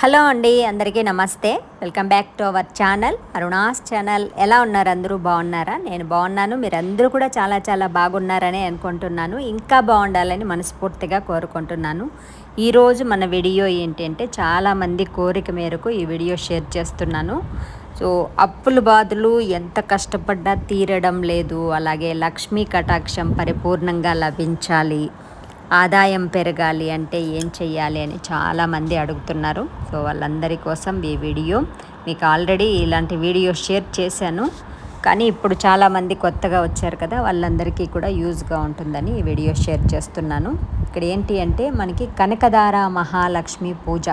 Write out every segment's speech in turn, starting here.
Hello అండి అందరికీ నమస్తే. Welcome back to our channel. Aruna's channel. ఎలా ఉన్నారు? అందరూ బాగున్నారా? నేను బాగున్నాను. మీరు అందరూ కూడా చాలా చాలా బాగున్నారని అనుకుంటున్నాను. ఇంకా బాగుండాలని మనస్ఫూర్తిగా కోరుకుంటున్నాను. ఈరోజు మన వీడియో ఏంటంటే చాలామంది కోరిక మేరకు ఈ వీడియో షేర్ చేస్తున్నాను. సో అప్పుల బాధలు ఎంత కష్టపడ్డా తీరడం లేదు. అలాగే లక్ష్మీ కటాక్షం పరిపూర్ణంగా లభించాలి. ఆదాయం పెరగాలి అంటే ఏం చేయాలి అని చాలామంది అడుగుతున్నారు. సో వాళ్ళందరి కోసం ఈ వీడియో మీకు ఆల్రెడీ ఇలాంటి వీడియో షేర్ చేశాను. కానీ ఇప్పుడు చాలామంది కొత్తగా వచ్చారు కదా వాళ్ళందరికీ కూడా యూజ్గా ఉంటుందని ఈ వీడియో షేర్ చేస్తున్నాను. ఇక్కడ ఏంటి అంటే మనకి కనకదార మహాలక్ష్మి పూజ.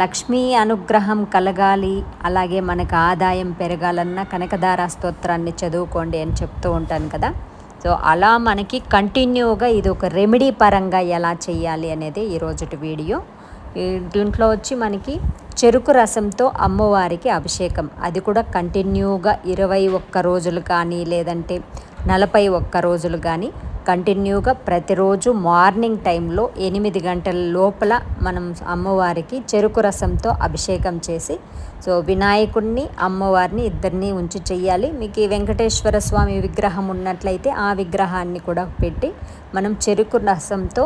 లక్ష్మీ అనుగ్రహం కలగాలి అలాగే మనకు ఆదాయం పెరగాలన్న కనకదార స్తోత్రాన్ని చదువుకోండి అని చెప్తూ ఉంటాను కదా. సో అలా మనకి కంటిన్యూగా ఇది ఒక రెమెడీ పరంగా ఎలా చేయాలి అనేది ఈరోజుటి వీడియో. దీంట్లో వచ్చి మనకి చెరుకు రసంతో అమ్మవారికి అభిషేకం. అది కూడా కంటిన్యూగా ఇరవై ఒక్క రోజులు కానీ లేదంటే నలభై ఒక్క రోజులు కానీ కంటిన్యూగా ప్రతిరోజు మార్నింగ్ టైంలో ఎనిమిది గంటల లోపల మనం అమ్మవారికి చెరుకు రసంతో అభిషేకం చేసి సో వినాయకుడిని అమ్మవారిని ఇద్దరిని ఉంచి చెయ్యాలి. మీకు వెంకటేశ్వర స్వామి విగ్రహం ఉన్నట్లయితే ఆ విగ్రహాన్ని కూడా పెట్టి మనం చెరుకు రసంతో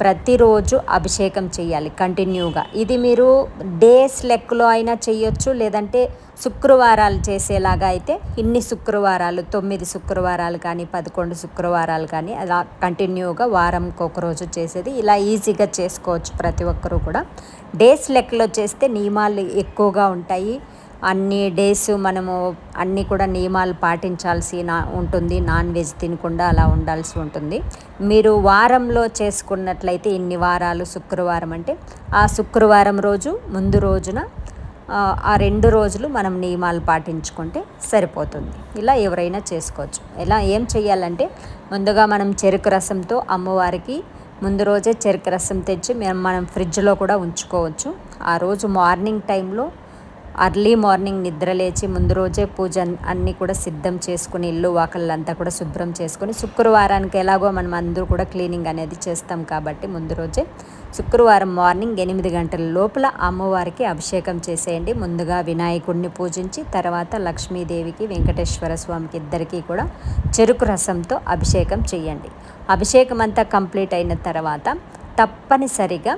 ప్రతిరోజు అభిషేకం చేయాలి కంటిన్యూగా. ఇది మీరు డేస్ లెక్కలో అయినా చేయొచ్చు లేదంటే శుక్రవారాలు చేసేలాగా అయితే ఇన్ని శుక్రవారాలు తొమ్మిది శుక్రవారాలు కానీ పదకొండు శుక్రవారాలు కానీ అలా కంటిన్యూగా వారంకి ఒకరోజు చేసేది. ఇలా ఈజీగా చేసుకోవచ్చు ప్రతి ఒక్కరూ కూడా. డేస్ లెక్కలో చేస్తే నియమాలు ఎక్కువగా ఉంటాయి. అన్ని డేస్ మనము అన్నీ కూడా నియమాలు పాటించాల్సి నా ఉంటుంది. నాన్ వెజ్ తినకుండా అలా ఉండాల్సి ఉంటుంది. మీరు వారంలో చేసుకున్నట్లయితే ఇన్ని వారాలు శుక్రవారం అంటే ఆ శుక్రవారం రోజు ముందు రోజున ఆ రెండు రోజులు మనం నియమాలు పాటించుకుంటే సరిపోతుంది. ఇలా ఎవరైనా చేసుకోవచ్చు. ఇలా ఏం చేయాలంటే ముందుగా మనం చెరుకు రసంతో అమ్మవారికి ముందు రోజే చెరుకు రసం తెచ్చి మనం ఫ్రిడ్జ్లో కూడా ఉంచుకోవచ్చు. ఆ రోజు మార్నింగ్ టైంలో అర్లీ మార్నింగ్ నిద్ర లేచి ముందు రోజే పూజ అన్నీ కూడా సిద్ధం చేసుకుని ఇల్లు వాకళ్ళంతా కూడా శుభ్రం చేసుకొని శుక్రవారానికి ఎలాగో మనం అందరూ కూడా క్లీనింగ్ అనేది చేస్తాం కాబట్టి ముందు రోజే శుక్రవారం మార్నింగ్ ఎనిమిది గంటల లోపల అమ్మవారికి అభిషేకం చేసేయండి. ముందుగా వినాయకుడిని పూజించి తర్వాత లక్ష్మీదేవికి వెంకటేశ్వర స్వామికి ఇద్దరికీ కూడా చెరుకు రసంతో అభిషేకం చేయండి. అభిషేకం అంతా కంప్లీట్ అయిన తర్వాత తప్పనిసరిగా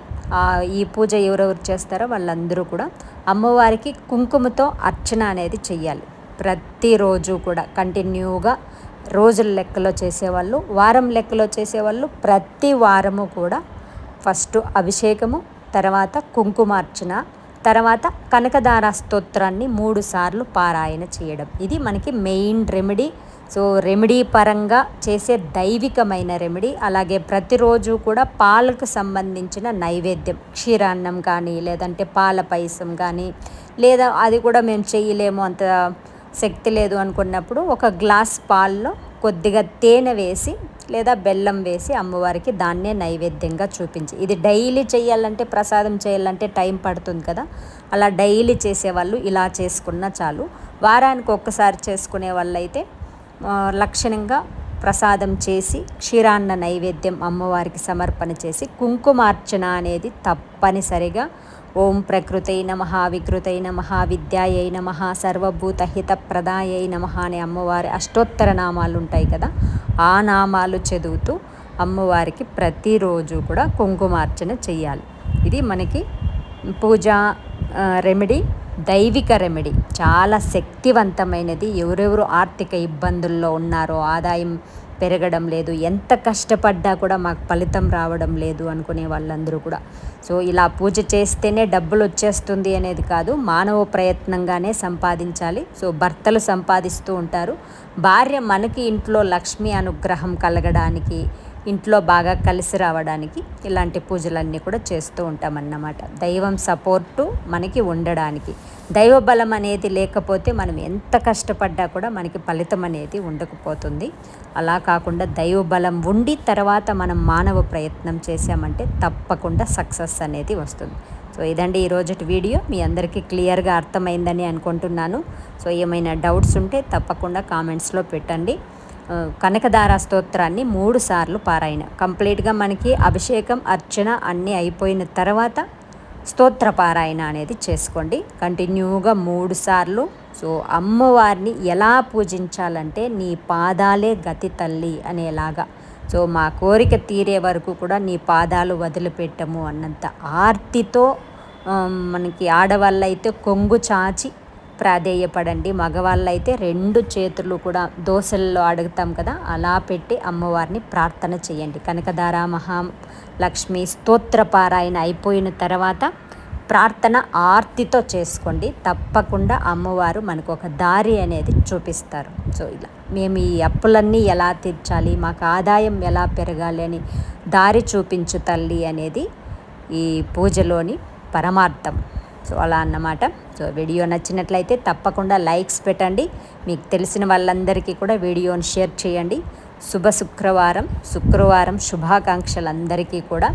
ఈ పూజ ఎవరెవరు చేస్తారో వాళ్ళందరూ కూడా అమ్మవారికి కుంకుమతో అర్చన అనేది చెయ్యాలి. ప్రతిరోజు కూడా కంటిన్యూగా రోజుల లెక్కలో చేసేవాళ్ళు వారం లెక్కలో చేసేవాళ్ళు ప్రతి వారము కూడా ఫస్ట్ అభిషేకము తర్వాత కుంకుమార్చన తర్వాత కనకదార స్తోత్రాన్ని మూడు సార్లు పారాయణ చేయడం. ఇది మనకి మెయిన్ రెమెడీ. సో రెమెడీ పరంగా చేసే దైవికమైన రెమెడీ అలాగే ప్రతిరోజు కూడా పాలకు సంబంధించిన నైవేద్యం క్షీరాన్నం కానీ లేదంటే పాల పాయసం కానీ లేదా అది కూడా మేము చేయలేము అంత శక్తి లేదు అనుకున్నప్పుడు ఒక గ్లాస్ పాల్లో కొద్దిగా తేనె వేసి లేదా బెల్లం వేసి అమ్మవారికి దాన్నే నైవేద్యంగా చూపించి ఇది డైలీ చేయాలంటే ప్రసాదం చేయాలంటే టైం పడుతుంది కదా అలా డైలీ చేసేవాళ్ళు ఇలా చేసుకున్నా చాలు. వారానికి ఒక్కసారి చేసుకునే వాళ్ళైతే లక్షణంగా ప్రసాదం చేసి క్షీరాన్న నైవేద్యం అమ్మవారికి సమర్పణ చేసి కుంకుమార్చన అనేది తప్పనిసరిగా ఓం ప్రకృతై నమ వికృతై నమ విద్యాయై నమ సర్వభూత హితప్రదాయ నమ అనే అమ్మవారి అష్టోత్తర నామాలు ఉంటాయి కదా ఆ నామాలు చదువుతూ అమ్మవారికి ప్రతిరోజు కూడా కుంకుమార్చన చేయాలి ఇది మనకి పూజ రెమెడీ దైవిక రెమెడీ. చాలా శక్తివంతమైనది. ఎవరెవరు ఆర్థిక ఇబ్బందుల్లో ఉన్నారో ఆదాయం పెరగడం లేదు ఎంత కష్టపడ్డా కూడా మాకు ఫలితం రావడం లేదు అనుకునే వాళ్ళందరూ కూడా. సో ఇలా పూజ చేస్తేనే డబ్బులు వచ్చేస్తుంది అనేది కాదు మానవ ప్రయత్నంగానే సంపాదించాలి. సో భర్తలు సంపాదిస్తూ ఉంటారు. భార్య మనకి ఇంట్లో లక్ష్మీ అనుగ్రహం కలగడానికి ఇంట్లో బాగా కలిసి రావడానికి ఇలాంటి పూజలన్నీ కూడా చేస్తూ ఉంటామన్నమాట. దైవం సపోర్టు మనకి ఉండడానికి. దైవ బలం అనేది లేకపోతే మనం ఎంత కష్టపడ్డా కూడా మనకి ఫలితం అనేది ఉండకపోతుంది. అలా కాకుండా దైవ బలం ఉండి తర్వాత మనం మానవ ప్రయత్నం చేసామంటే తప్పకుండా సక్సెస్ అనేది వస్తుంది. సో ఇదండి ఈరోజు వీడియో. మీ అందరికీ క్లియర్గా అర్థమైందని అనుకుంటున్నాను. సో ఏమైనా డౌట్స్ ఉంటే తప్పకుండా కామెంట్స్లో పెట్టండి. కనకదార స్తోత్రాన్ని మూడు సార్లు పారాయణ. కంప్లీట్గా మనకి అభిషేకం అర్చన అన్నీ అయిపోయిన తర్వాత స్తోత్ర పారాయణ అనేది చేసుకోండి. కంటిన్యూగా మూడు సార్లు. సో అమ్మవారిని ఎలా పూజించాలంటే నీ పాదాలే గతి తల్లి అనేలాగా. సో మా కోరిక తీరే వరకు కూడా నీ పాదాలు వదిలిపెట్టము అన్నంత ఆర్తితో మనకి ఆడవాళ్ళైతే కొంగు చాచి ప్రాధేయపడండి. మగవాళ్ళైతే రెండు చేతులు కూడా దోశల్లో అడుగుతాం కదా అలా పెట్టి అమ్మవారిని ప్రార్థన చేయండి. కనకదార మహాలక్ష్మి స్తోత్రపారాయణ అయిపోయిన తర్వాత ప్రార్థన ఆర్తితో చేసుకోండి. తప్పకుండా అమ్మవారు మనకు ఒక దారి అనేది చూపిస్తారు. సో ఇలా మేము ఈ అప్పులన్నీ ఎలా తీర్చాలి మాకు ఆదాయం ఎలా పెరగాలి అని దారి చూపించు తల్లి అనేది ఈ పూజలోని పరమార్థం. సో అలా అన్నమాట. సో వీడియో నచ్చినట్లయితే తప్పకుండా లైక్స్ పెట్టండి. మీకు తెలిసిన వాళ్ళందరికీ కూడా వీడియోని షేర్ చేయండి. శుభ శుక్రవారం శుక్రవారం శుభాకాంక్షలు అందరికీ కూడా.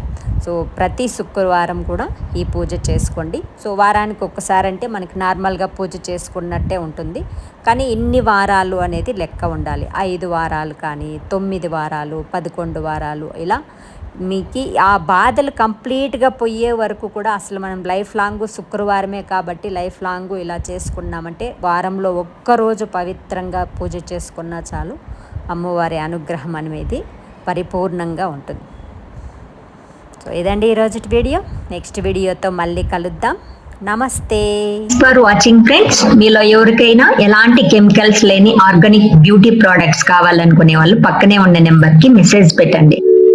సో ప్రతి శుక్రవారం కూడా ఈ పూజ చేసుకోండి. సో వారానికి ఒక్కసారి అంటే మనకి నార్మల్గా పూజ చేసుకున్నట్టే ఉంటుంది. కానీ ఇన్ని వారాలు అనేది లెక్క ఉండాలి. ఐదు వారాలు కానీ తొమ్మిది వారాలు పదకొండు వారాలు ఇలా మీకు ఆ బాధలు కంప్లీట్గా పోయే వరకు కూడా అసలు మనం లైఫ్ లాంగ్ శుక్రవారమే కాబట్టి లైఫ్ లాంగ్ ఇలా చేసుకున్నామంటే వారంలో ఒక్కరోజు పవిత్రంగా పూజ చేసుకున్నా చాలు. అమ్మవారి అనుగ్రహం అనేది పరిపూర్ణంగా ఉంటుంది. సో ఇదండి ఈరోజు వీడియో. నెక్స్ట్ వీడియోతో మళ్ళీ కలుద్దాం. నమస్తే. ఫర్ వాచింగ్ ఫ్రెండ్స్ మీలో ఎవరికైనా ఎలాంటి కెమికల్స్ లేని ఆర్గానిక్ బ్యూటీ ప్రోడక్ట్స్ కావాలనుకునే వాళ్ళు పక్కనే ఉన్న నెంబర్కి మెసేజ్ పెట్టండి.